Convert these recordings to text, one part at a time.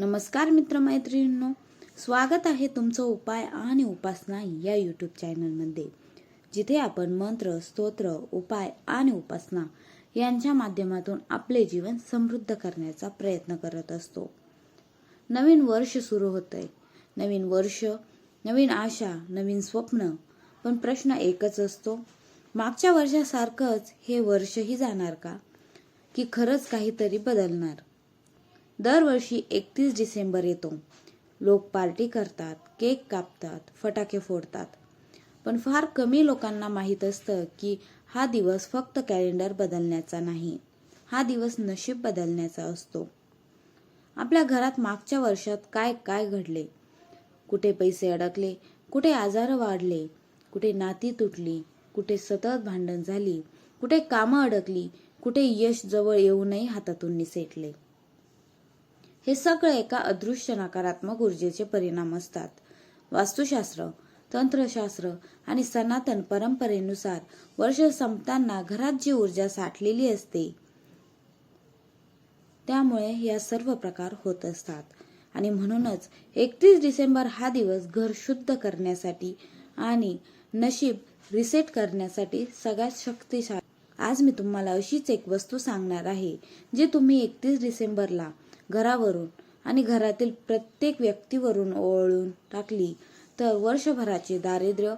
नमस्कार मित्रमैत्रिणींनो स्वागत आहे तुमचं उपाय आणि उपासना या यूट्यूब चॅनलमध्ये जिथे आपण मंत्र स्तोत्र उपाय आणि उपासना यांच्या माध्यमातून आपले जीवन समृद्ध करण्याचा प्रयत्न करत असतो. नवीन वर्ष सुरू होतंय. नवीन वर्ष नवीन आशा नवीन स्वप्न पण प्रश्न एकच असतो मागच्या वर्षासारखंच हे वर्षही जाणार का? की खरंच काहीतरी बदलणार? दरवर्षी एकतीस डिसेंबर येतो. लोक पार्टी करतात केक कापतात फटाके फोडतात. पण फार कमी लोकांना माहीत असतं की हा दिवस फक्त कॅलेंडर बदलण्याचा नाही हा दिवस नशीब बदलण्याचा असतो. आपल्या घरात मागच्या वर्षात काय काय घडले? कुठे पैसे अडकले? कुठे आजार वाढले? कुठे नाती तुटली? कुठे सतत भांडण झाली? कुठे कामं अडकली? कुठे यश जवळ येऊनही हातातून निसेटले? हे सगळे एका अदृश्य नकारात्मक ऊर्जेचे परिणाम असतात. वास्तुशास्त्र तंत्रशास्त्र आणि सनातन परंपरेनुसार वर्ष संपताना घरात जी ऊर्जा साठलेली असते त्यामुळे या सर्व प्रकार होत असतात. आणि म्हणूनच एकतीस डिसेंबर हा दिवस घर शुद्ध करण्यासाठी आणि नशीब रिसेट करण्यासाठी सगळ्यात शक्तिशाली. आज मी तुम्हाला अशीच एक वस्तू सांगणार आहे जी तुम्ही एकतीस डिसेंबरला घरावरून आणि घरातील प्रत्येक व्यक्तीवरून ओळून टाकली तर वर्षभराचे दारिद्र्य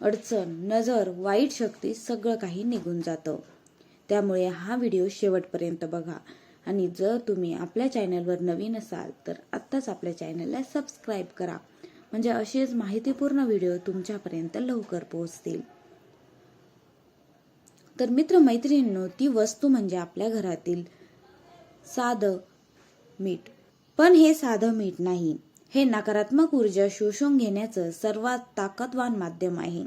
अडचण नजर वाईट शक्ती सगळं काही निघून जातं. त्यामुळे हा व्हिडिओ शेवटपर्यंत बघा. आणि जर तुम्ही आपल्या चॅनलवर नवीन असाल तर आत्ताच आपल्या चॅनलला सबस्क्राईब करा. म्हणजे असेच माहितीपूर्ण व्हिडिओ तुमच्यापर्यंत लवकर पोहोचतील. तर मित्र मैत्रिणींनो ती वस्तू म्हणजे आपल्या घरातील साधं मीठ. पण हे साधं मीठ नाही. हे नकारात्मक ऊर्जा शोषून घेण्याचं सर्वात ताकदवान माध्यम आहे.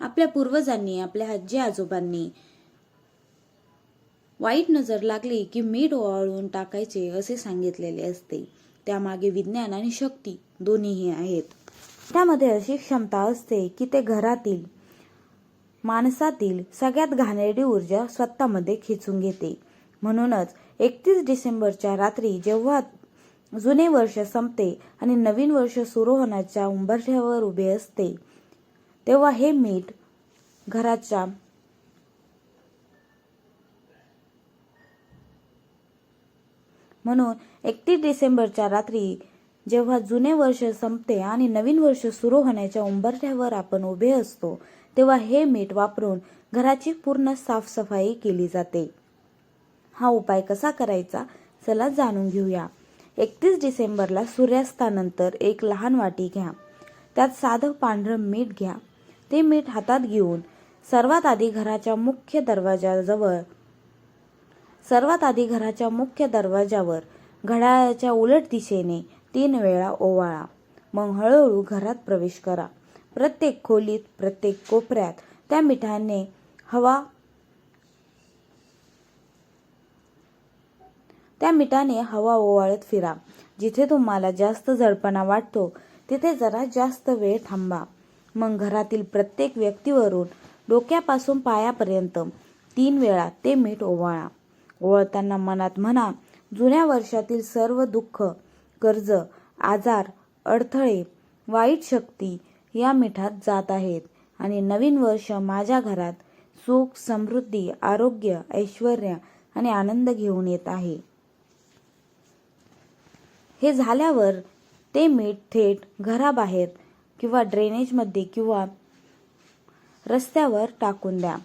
आपल्या पूर्वजांनी आपल्या आजी आजोबांनी वाईट नजर लागली की मीठ ओवाळून टाकायचे असे सांगितलेले असते. त्यामागे विज्ञान आणि शक्ती दोन्हीही आहेत. त्यामध्ये अशी क्षमता असते की ते घरातील माणसातील सगळ्यात घाणेरडी ऊर्जा स्वतःमध्ये खेचून घेते. म्हणूनच एकतीस डिसेंबरच्या रात्री जेव्हा जुने वर्ष संपते आणि नवीन वर्ष सुरू होण्याच्या उंबरठ्यावर उभे असते तेव्हा हे मीठ घराच्या म्हणून एकतीस डिसेंबरच्या रात्री जेव्हा जुने वर्ष संपते आणि नवीन वर्ष सुरू होण्याच्या उंबरठ्यावर आपण उभे असतो तेव्हा हे मीठ वापरून घराची पूर्ण साफसफाई केली जाते. हा उपाय कसा करायचा चला जाणून घेऊया. एकतीस डिसेंबरला सूर्यास्तानंतर एक लहान वाटी घ्या. त्यात साधं पांढरं मीठ घ्या. ते मीठ हातात घेऊन सर्वात आधी घराच्या मुख्य दरवाजाजवळ सर्वात आधी घराच्या मुख्य दरवाजावर घड्याळाच्या उलट दिशेने तीन वेळा ओवाळा. मग हळूहळू घरात प्रवेश करा. प्रत्येक खोलीत प्रत्येक कोपऱ्यात त्या मिठाने हवा त्या मिठाने हवा ओवाळत फिरा. जिथे तुम्हाला जास्त जडपणा वाटतो तिथे जरा जास्त वेळ थांबा. मग घरातील प्रत्येक व्यक्तीवरून डोक्यापासून पायापर्यंत तीन वेळा ते मीठ ओवाळा. ओवाळताना मनात म्हणा जुन्या वर्षातील सर्व दुःख कर्ज आजार अडथळे वाईट शक्ती या मिठात जात आहेत आणि नवीन वर्ष माझ्या घरात सुख समृद्धी आरोग्य ऐश्वर आणि आनंद घेऊन येत आहे. हे झाल्यावर ते मीठ थेट घराबाहेर किंवा ड्रेनेजमध्ये किंवा रस्त्यावर टाकून द्या.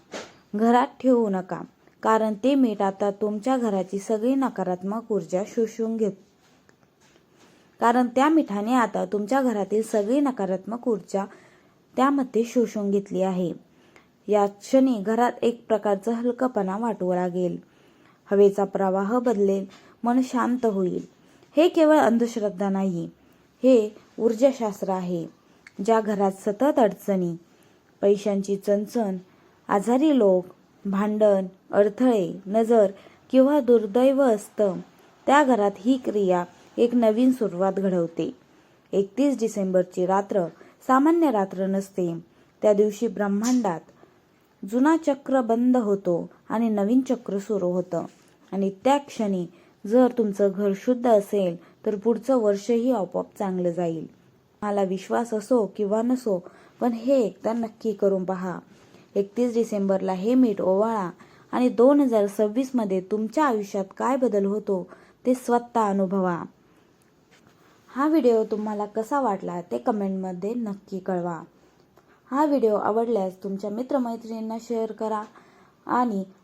घरात ठेवू नका कारण ते मीठ आता तुमच्या घराची सगळी नकारात्मक ऊर्जा शोषून घेत कारण त्या मिठाने आता तुमच्या घरातील सगळी नकारात्मक ऊर्जा त्यामध्ये शोषून घेतली आहे. या क्षणी घरात एक प्रकारचा हलकपणा वाटू लागेल हवेचा प्रवाह बदलेल मन शांत होईल. हे केवळ अंधश्रद्धा नाही हे ऊर्जाशास्त्र आहे ज्या घरात सतत अडचणी पैशांची चणचण आजारी लोक भांडण अडथळे नजर किंवा दुर्दैव असतं त्या घरात ही क्रिया एक नवीन सुरुवात घडवते. एकतीस डिसेंबरची रात्र सामान्य रात्र नसते. त्या दिवशी ब्रह्मांडात जुना चक्र बंद होतो आणि नवीन चक्र सुरू होतं. आणि त्या क्षणी जर तुमचं घर शुद्ध असेल तर पुढचं वर्षही आपोआप चांगलं जाईल. मला विश्वास असो किंवा नसो पण हे एकदा नक्की करून पहा. एकतीस डिसेंबरला हे मीठ ओवाळा आणि दोन हजार सव्वीसमध्ये तुमच्या आयुष्यात काय बदल होतो ते स्वतः अनुभवा. हा व्हिडिओ तुम्हाला कसा वाटला ते कमेंटमध्ये नक्की कळवा. हा व्हिडिओ आवडल्यास तुमच्या मित्रमैत्रिणींना शेअर करा आणि